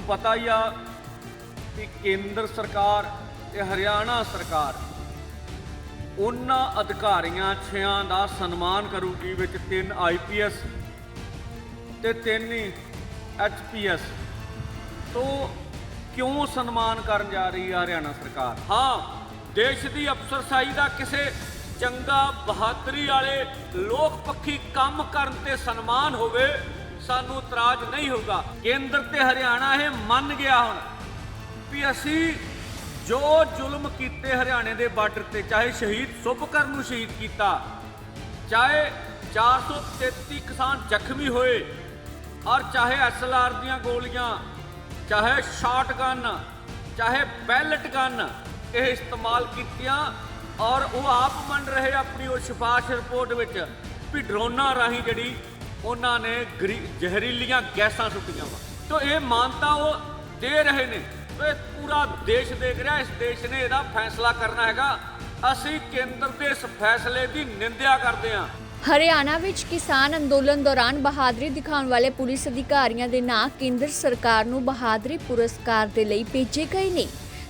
ਤੁਹਾਨੂੰ ਪਤਾ ਹੀ ਆ ਕਿ ਕੇਂਦਰ ਸਰਕਾਰ ਤੇ ਹਰਿਆਣਾ ਸਰਕਾਰ ਉਹਨਾਂ ਅਧਿਕਾਰੀਆਂ ਛਿਆਂ ਦਾ ਸਨਮਾਨ ਕਰੂਗੀ ਵਿੱਚ ਤਿੰਨ ਆਈਪੀਐਸ ਤੇ ਤਿੰਨ ਹੀ ਐਚਪੀਐਸ ਤੋਂ ਕਿਉਂ ਸਨਮਾਨ ਕਰਨ ਜਾ ਰਹੀ ਹੈ ਹਰਿਆਣਾ ਸਰਕਾਰ? ਹਾਂ, ਦੇਸ਼ ਦੀ ਅਫਸਰਸ਼ਾਹੀ ਦਾ ਕਿਸੇ ਚੰਗਾ ਬਹਾਦਰੀ ਵਾਲੇ ਲੋਕ ਪੱਖੀ ਕੰਮ ਕਰਨ ਤੇ ਸਨਮਾਨ ਹੋਵੇ ਸਾਨੂੰ ਇਤਰਾਜ਼ ਨਹੀਂ ਹੋਊਗਾ। ਕੇਂਦਰ ਤੇ ਹਰਿਆਣਾ ਇਹ ਮੰਨ ਗਿਆ ਹੁਣ ਵੀ ਅਸੀਂ ਜੋ ਜ਼ੁਲਮ ਕੀਤੇ ਹਰਿਆਣੇ ਦੇ ਬਾਰਡਰ ਤੇ, ਚਾਹੇ ਸ਼ਹੀਦ ਸੁਭਕਰ ਨੂੰ ਸ਼ਹੀਦ ਕੀਤਾ, ਚਾਹੇ 433 ਕਿਸਾਨ ਜ਼ਖਮੀ ਹੋਏ, ਔਰ ਚਾਹੇ ਐਸਐਲਆਰ ਦੀਆਂ ਗੋਲੀਆਂ, ਚਾਹੇ ਸ਼ਾਟਗਨ, ਚਾਹੇ ਬੈਲਟ ਗਨ ਇਹ ਇਸਤੇਮਾਲ ਕੀਤੀਆਂ, ਔਰ ਉਹ ਆਪ ਮੰਨ ਰਹੇ ਆਪਣੀ ਉਹ ਸਿਫਾਰਿਸ਼ ਰਿਪੋਰਟ ਵਿੱਚ ਵੀ ਡਰੋਨਾਂ ਰਾਹੀਂ ਜਿਹੜੀ ਉਹਨਾਂ ਨੇ ਗਰੀ- ਜ਼ਹਿਰੀਲੀਆਂ ਗੈਸਾਂ ਸੁੱਟੀਆਂ ਵਾ। ਤੋ ਇਹ ਮਾਨਤਾ ਉਹ ਦੇ ਰਹੇ ਨੇ। ਤੋ ਇਹ ਪੂਰਾ ਦੇਸ਼ ਦੇਖ ਰਿਹਾ, ਇਸ ਦੇਸ਼ ਨੇ ਇਹਦਾ ਫੈਸਲਾ ਕਰਨਾ ਹੈਗਾ। ਅਸੀਂ ਕੇਂਦਰ ਦੇ ਇਸ ਫੈਸਲੇ ਦੀ ਨਿੰਦਿਆ ਕਰਦੇ ਹਾਂ। ਹਰਿਆਣਾ ਵਿੱਚ ਕਿਸਾਨ ਅੰਦੋਲਨ ਦੌਰਾਨ ਬਹਾਦਰੀ ਦਿਖਾਉਣ ਵਾਲੇ ਪੁਲਿਸ ਅਧਿਕਾਰੀਆਂ ਦੇ ਨਾਂ ਕੇਂਦਰ ਸਰਕਾਰ ਨੂੰ ਬਹਾਦਰੀ ਪੁਰਸਕਾਰ ਦੇ ਲਈ ਭੇਜੇ ਗਏ ਨੇ।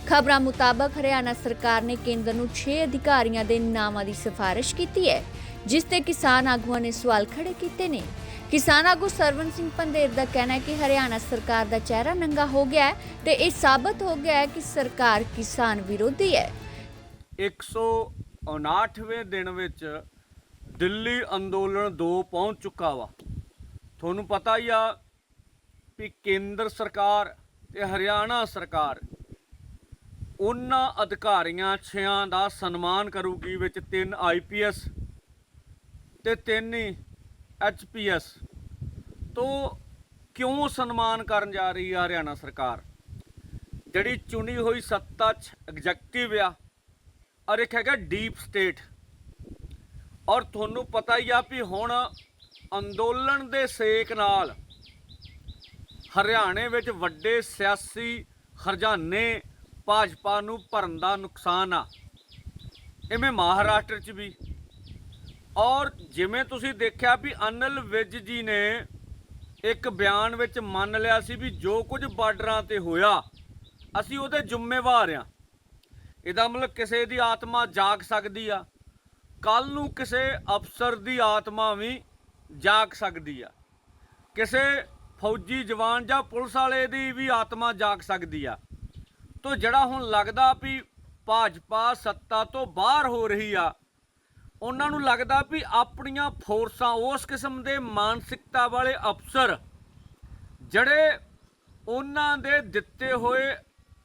ਖਬਰਾਂ ਮੁਤਾਬਕ ਹਰਿਆਣਾ ਸਰਕਾਰ ਨੇ ਕੇਂਦਰ ਨੂੰ 6 ਅਧਿਕਾਰੀਆਂ ਦੇ ਨਾਵਾਂ ਦੀ ਸਿਫਾਰਿਸ਼ ਕੀਤੀ ਹੈ। ਜਿਸ ਤੇ ਕਿਸਾਨ ਆਗੂਆਂ ਨੇ ਸਵਾਲ ਖੜੇ ਕੀਤੇ ਨੇ। ਕਿਸਾਨ ਆਗੂ ਸਰਵਨ ਸਿੰਘ ਪੰਦੇਰ ਦਾ ਕਹਿਣਾ ਹੈ ਕਿ ਹਰਿਆਣਾ ਸਰਕਾਰ ਦਾ ਚਿਹਰਾ ਨੰਗਾ ਹੋ ਗਿਆ ਹੈ ਤੇ ਇਹ ਸਾਬਤ ਹੋ ਗਿਆ ਹੈ ਕਿ ਸਰਕਾਰ ਕਿਸਾਨ ਵਿਰੋਧੀ ਹੈ। 159ਵੇਂ ਦਿਨ ਵਿੱਚ ਦਿੱਲੀ ਅੰਦੋਲਨ 2 ਪਹੁੰਚ ਚੁੱਕਾ ਵਾ। ਤੁਹਾਨੂੰ ਪਤਾ ਹੀ ਆ ਵੀ ਕੇਂਦਰ ਸਰਕਾਰ ਤੇ ਹਰਿਆਣਾ ਸਰਕਾਰ ਉਹਨਾਂ ਅਧਿਕਾਰੀਆਂ, ਛਿਆਂ ਦਾ ਸਨਮਾਨ ਕਰੂਗੀ, ਵਿੱਚ ਤਿੰਨ ਆਈਪੀਐਸ ਤੇ ਤਿੰਨ ਹੀ ਐਚਪੀਐਸ ਤੋਂ ਕਿਉਂ ਸਨਮਾਨ ਕਰਨ ਜਾ ਰਹੀ ਆ ਹਰਿਆਣਾ ਸਰਕਾਰ? ਜਿਹੜੀ ਚੁਣੀ ਹੋਈ ਸੱਤਾ ਚ ਐਗਜ਼ੈਕਟਿਵ ਆ, ਔਰ ਇੱਕ ਹੈਗਾ ਡੀਪ ਸਟੇਟ ਔਰ ਤੁਹਾਨੂੰ ਪਤਾ ਹੀ ਆ ਵੀ ਹੁਣ ਅੰਦੋਲਨ ਦੇ ਸੇਕ ਨਾਲ ਹਰਿਆਣੇ ਵਿੱਚ ਵੱਡੇ ਸਿਆਸੀ ਖਰਜਾਨੇ ਭਾਜਪਾ ਨੂੰ ਭਰਨ ਦਾ ਨੁਕਸਾਨ ਆ। ਇਵੇਂ ਮਹਾਰਾਸ਼ਟਰ 'ਚ ਵੀ ਔਰ ਜਿਵੇਂ ਤੁਸੀਂ ਦੇਖਿਆ ਵੀ ਅਨਿਲ ਵਿਜ ਜੀ ਨੇ ਇੱਕ ਬਿਆਨ ਵਿੱਚ ਮੰਨ ਲਿਆ ਸੀ ਵੀ ਜੋ ਕੁਝ ਬਾਰਡਰਾਂ ਤੇ ਹੋਇਆ, ਅਸੀਂ ਉਹਦੇ ਜ਼ਿੰਮੇਵਾਰ ਆ ਇਹਦਾ ਮਤਲਬ ਕਿਸੇ ਦੀ ਆਤਮਾ ਜਾਗ ਸਕਦੀ ਆ ਕੱਲ ਨੂੰ ਕਿਸੇ ਅਫਸਰ ਦੀ ਆਤਮਾ ਵੀ ਜਾਗ ਸਕਦੀ ਆ। ਕਿਸੇ ਫੌਜੀ ਜਵਾਨ ਜਾਂ ਪੁਲਿਸ ਵਾਲੇ ਦੀ ਵੀ ਆਤਮਾ ਜਾਗ ਸਕਦੀ ਆ। ਤੋ ਜਿਹੜਾ ਹੁਣ ਲੱਗਦਾ ਵੀ ਭਾਜਪਾ ਸੱਤਾ ਤੋਂ ਬਾਹਰ ਹੋ ਰਹੀ ਆ ਉਹਨਾਂ ਨੂੰ ਲੱਗਦਾ ਵੀ ਆਪਣੀਆਂ ਫੋਰਸਾਂ ਉਸ ਕਿਸਮ ਦੇ ਮਾਨਸਿਕਤਾ ਵਾਲੇ ਅਫਸਰ ਜਿਹੜੇ ਉਹਨਾਂ ਦੇ ਦਿੱਤੇ ਹੋਏ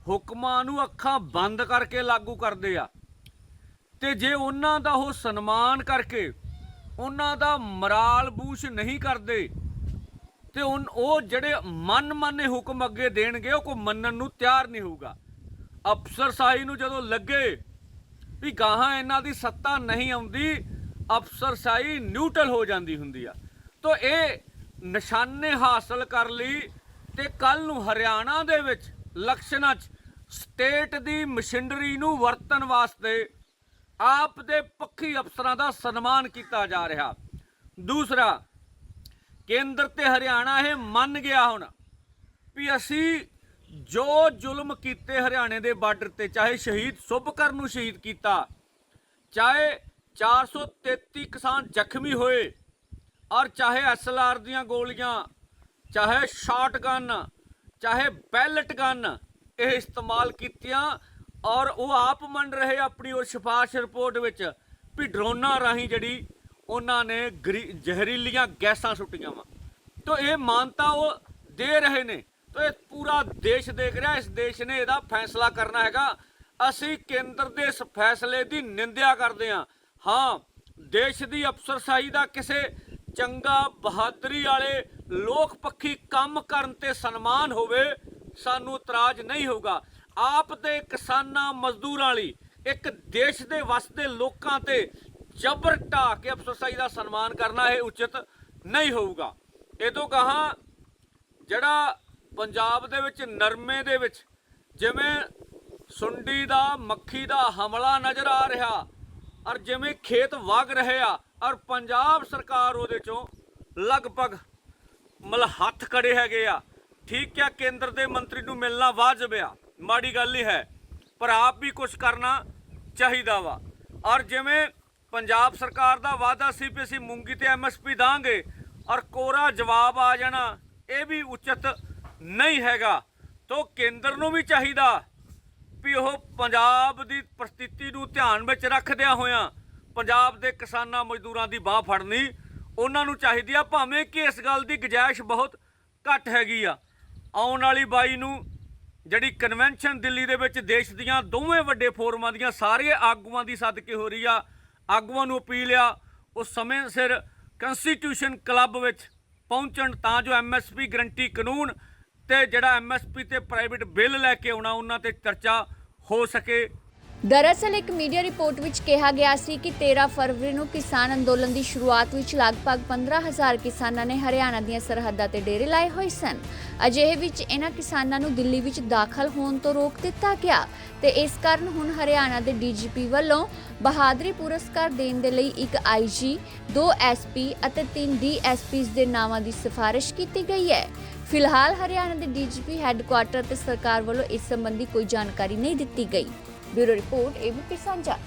ਹੁਕਮਾਂ ਨੂੰ ਅੱਖਾਂ ਬੰਦ ਕਰਕੇ ਲਾਗੂ ਕਰਦੇ ਆ। ਤੇ ਜੇ ਉਹਨਾਂ ਦਾ ਉਹ ਸਨਮਾਨ ਕਰਕੇ ਉਹਨਾਂ ਦਾ ਮਰਾਲ ਬੂਸ਼ ਨਹੀਂ ਕਰਦੇ, ਤੇ ਉਹ ਜਿਹੜੇ ਮਨ ਮਾਨੇ ਹੁਕਮ ਅੱਗੇ ਦੇਣਗੇ, ਉਹ ਕੋਈ ਮੰਨਣ ਨੂੰ ਤਿਆਰ ਨਹੀਂ ਹੋਊਗਾ। ਅਫਸਰ ਸਾਈ ਨੂੰ ਜਦੋਂ ਲੱਗੇ ਵੀ ਗਾਹਾਂ ਇਹਨਾਂ ਦੀ ਸੱਤਾ ਨਹੀਂ ਆਉਂਦੀ, ਅਫਸਰਸ਼ਾਹੀ ਸਾਈ ਨਿਊਟਰਲ ਹੋ ਜਾਂਦੀ ਹੁੰਦੀ ਆ। ਤੋ ਇਹ ਨਿਸ਼ਾਨੇ ਹਾਸਲ ਕਰ ਲਈ ਤੇ ਕੱਲ ਨੂੰ ਹਰਿਆਣਾ ਦੇ ਵਿੱਚ ਇਲੈਕਸ਼ਨਾਂ 'ਚ ਸਟੇਟ ਦੀ ਮਸ਼ੀਨਰੀ ਨੂੰ ਵਰਤਣ ਵਾਸਤੇ ਆਪ ਦੇ ਪੱਖੀ ਅਫਸਰਾਂ ਦਾ ਸਨਮਾਨ ਕੀਤਾ ਜਾ ਰਿਹਾ। ਦੂਸਰਾ, ਕੇਂਦਰ ਤੇ ਹਰਿਆਣਾ ਇਹ ਮੰਨ ਗਿਆ ਹੁਣ ਵੀ ਅਸੀਂ ਜੋ ਜ਼ੁਲਮ ਕੀਤੇ ਹਰਿਆਣੇ ਦੇ ਬਾਰਡਰ ਤੇ, ਚਾਹੇ ਸ਼ਹੀਦ ਸੁਭਕਰ ਨੂੰ ਸ਼ਹੀਦ ਕੀਤਾ, ਚਾਹੇ 433 ਕਿਸਾਨ ਜ਼ਖਮੀ ਹੋਏ, ਔਰ ਚਾਹੇ ਐਸਐਲਆਰ ਦੀਆਂ ਗੋਲੀਆਂ, ਚਾਹੇ ਸ਼ਾਟਗਨ, ਚਾਹੇ ਬੈਲਟ ਗਨ ਇਹ ਇਸਤੇਮਾਲ ਕੀਤੀਆਂ, ਔਰ ਉਹ ਆਪ ਮੰਨ ਰਹੇ ਆਪਣੀ ਉਹ ਸਿਫਾਰਿਸ਼ ਰਿਪੋਰਟ ਵਿੱਚ ਵੀ ਡਰੋਨਾਂ ਰਾਹੀਂ ਜਿਹੜੀ ਉਹਨਾਂ ਨੇ ਗਰੀ- ਜ਼ਹਿਰੀਲੀਆਂ ਗੈਸਾਂ ਸੁੱਟੀਆਂ ਵਾ। ਤੋ ਇਹ ਮਾਨਤਾ ਉਹ ਦੇ ਰਹੇ ਨੇ ਤੋ ਇਹ ਪੂਰਾ ਦੇਸ਼ ਦੇਖ ਰਿਹਾ, ਇਸ ਦੇਸ਼ ਨੇ ਇਹਦਾ ਫੈਸਲਾ ਕਰਨਾ ਹੈਗਾ। ਅਸੀਂ ਕੇਂਦਰ ਦੇ ਇਸ ਫੈਸਲੇ ਦੀ ਨਿੰਦਿਆ ਕਰਦੇ ਹਾਂ। ਹਾਂ, ਦੇਸ਼ ਦੀ ਅਫਸਰਸ਼ਾਹੀ ਦਾ ਕਿਸੇ ਚੰਗਾ ਬਹਾਦਰੀ ਵਾਲੇ ਲੋਕ ਪੱਖੀ ਕੰਮ ਕਰਨ ਤੇ ਸਨਮਾਨ ਹੋਵੇ, ਸਾਨੂੰ ਇਤਰਾਜ਼ ਨਹੀਂ ਹੋਊਗਾ। ਆਪ ਦੇ ਕਿਸਾਨਾਂ, ਮਜ਼ਦੂਰਾਂ ਲਈ ਇੱਕ ਦੇਸ਼ ਦੇ ਵਸਦੇ ਲੋਕਾਂ ਤੇ ਜ਼ਬਰ ਢਾ ਕੇ ਅਫਸਰਸ਼ਾਹੀ ਦਾ ਸਨਮਾਨ ਕਰਨਾ ਇਹ ਉਚਿਤ ਨਹੀਂ ਹੋਊਗਾ। ਇਹ ਤੋਂ ਕਹਾ ਜਿਹੜਾ ਪੰਜਾਬ ਦੇ ਵਿੱਚ ਨਰਮੇ ਦੇ ਵਿੱਚ ਜਿਵੇਂ ਸੁੰਡੀ ਦਾ, ਮੱਖੀ ਦਾ ਹਮਲਾ ਨਜ਼ਰ ਆ ਰਿਹਾ ਔਰ ਜਿਵੇਂ ਖੇਤ ਵਗ ਰਹੇ ਆ ਔਰ ਪੰਜਾਬ ਸਰਕਾਰ ਉਹਦੇ ਚੋਂ ਲਗਭਗ ਮਤਲਬ ਹੱਥ ਕੜੇ ਹੈਗੇ ਆ। ਠੀਕ ਕਿਹਾ ਕੇਂਦਰ ਦੇ ਮੰਤਰੀ ਨੂੰ ਮਿਲਣਾ ਵਾਜਬ ਆ। ਮਾੜੀ ਗੱਲ ਹੀ ਹੈ, ਪਰ ਆਪ ਵੀ ਕੁਝ ਕਰਨਾ ਚਾਹੀਦਾ ਵਾ। ਔਰ ਜਿਵੇਂ ਪੰਜਾਬ ਸਰਕਾਰ ਦਾ ਵਾਅਦਾ ਸੀ ਵੀ ਅਸੀਂ ਮੂੰਗੀ ਤੇ ਐਮਐਸਪੀ ਦਾਂਗੇ ਔਰ ਕੋਰਾ ਜਵਾਬ ਆ ਜਾਣਾ, ਇਹ ਵੀ ਉਚਿਤ ਨਹੀਂ ਹੈਗਾ, ਤੋਂ ਕੇਂਦਰ ਨੂੰ ਵੀ ਚਾਹੀਦਾ ਵੀ ਉਹ ਪੰਜਾਬ ਦੀ ਪ੍ਰਸਥਿਤੀ ਨੂੰ ਧਿਆਨ ਵਿੱਚ ਰੱਖਦਿਆਂ ਹੋਇਆਂ ਪੰਜਾਬ ਦੇ ਕਿਸਾਨਾਂ ਮਜ਼ਦੂਰਾਂ ਦੀ ਬਾਹ ਫੜਨੀ, ਉਹਨਾਂ ਨੂੰ ਚਾਹੀਦੀ ਆ, ਭਾਵੇਂ ਕਿ ਇਸ ਗੱਲ ਦੀ ਗੁੰਜਾਇਸ਼ ਬਹੁਤ ਘੱਟ ਹੈਗੀ ਆ। ਆਉਣ ਵਾਲੀ ਬਾਈ ਨੂੰ ਜਿਹੜੀ ਕਨਵੈਨਸ਼ਨ ਦਿੱਲੀ ਦੇ ਵਿੱਚ ਦੇਸ਼ ਦੀਆਂ ਦੋਵੇਂ ਵੱਡੇ ਫੋਰਮਾਂ ਦੀਆਂ ਸਾਰੇ ਆਗੂਆਂ ਦੀ ਸਦਕੇ ਹੋ ਰਹੀ ਆ, ਆਗੂਆਂ ਨੂੰ ਅਪੀਲ ਆ ਉਹ ਸਮੇਂ ਸਿਰ ਕਨਸਟੀਟਿਊਸ਼ਨ ਕਲੱਬ ਵਿੱਚ ਪਹੁੰਚਣ ਤਾਂ ਜੋ ਐਮਐਸਪੀ ਗਰੰਟੀ ਕਾਨੂੰਨ ਤੇ ਜਿਹੜਾ ਐਮਐਸਪੀ ਤੇ ਪ੍ਰਾਈਵੇਟ ਬਿੱਲ ਲੈ ਕੇ ਆਉਣਾ ਉਹਨਾਂ ਤੇ ਚਰਚਾ ਹੋ ਸਕੇ। ਦਰਅਸਲ ਇੱਕ ਮੀਡੀਆ ਰਿਪੋਰਟ ਵਿੱਚ ਕਿਹਾ ਗਿਆ ਸੀ ਕਿ 13 ਫਰਵਰੀ ਨੂੰ ਕਿਸਾਨ ਅੰਦੋਲਨ ਦੀ ਸ਼ੁਰੂਆਤ ਵਿੱਚ ਲਗਭਗ 15000 ਕਿਸਾਨਾਂ ਨੇ ਹਰਿਆਣਾ ਦੀਆਂ ਸਰਹੱਦਾਂ ਤੇ ਡੇਰੇ ਲਾਏ ਹੋਏ ਸਨ। ਅਜਿਹੇ ਵਿੱਚ ਇਹਨਾਂ ਕਿਸਾਨਾਂ ਨੂੰ ਦਿੱਲੀ ਵਿੱਚ ਦਾਖਲ ਹੋਣ ਤੋਂ ਰੋਕ ਦਿੱਤਾ ਗਿਆ ਤੇ ਇਸ ਕਾਰਨ ਹੁਣ ਹਰਿਆਣਾ ਦੇ ਡੀਜੀਪੀ ਵੱਲੋਂ ਬਹਾਦਰੀ ਪੁਰਸਕਾਰ ਦੇਣ ਦੇ ਲਈ ਇੱਕ ਆਈਜੀ, ਦੋ ਐਸਪੀ ਅਤੇ ਤਿੰਨ ਡੀਐਸਪੀਸ ਦੇ ਨਾਵਾਂ ਦੀ ਸਿਫਾਰਿਸ਼ ਕੀਤੀ ਗਈ ਹੈ। ਫਿਲਹਾਲ ਹਰਿਆਣਾ ਦੇ ਡੀਜੀਪੀ ਹੈੱਡਕੁਆਟਰ ਤੇ ਸਰਕਾਰ ਵੱਲੋਂ ਇਸ ਸੰਬੰਧੀ ਕੋਈ ਜਾਣਕਾਰੀ ਨਹੀਂ ਦਿੱਤੀ ਗਈ। ਬਿਊਰੋ ਰਿਪੋਰਟ ਏਬੀਪੀ ਸਾਂਝਾ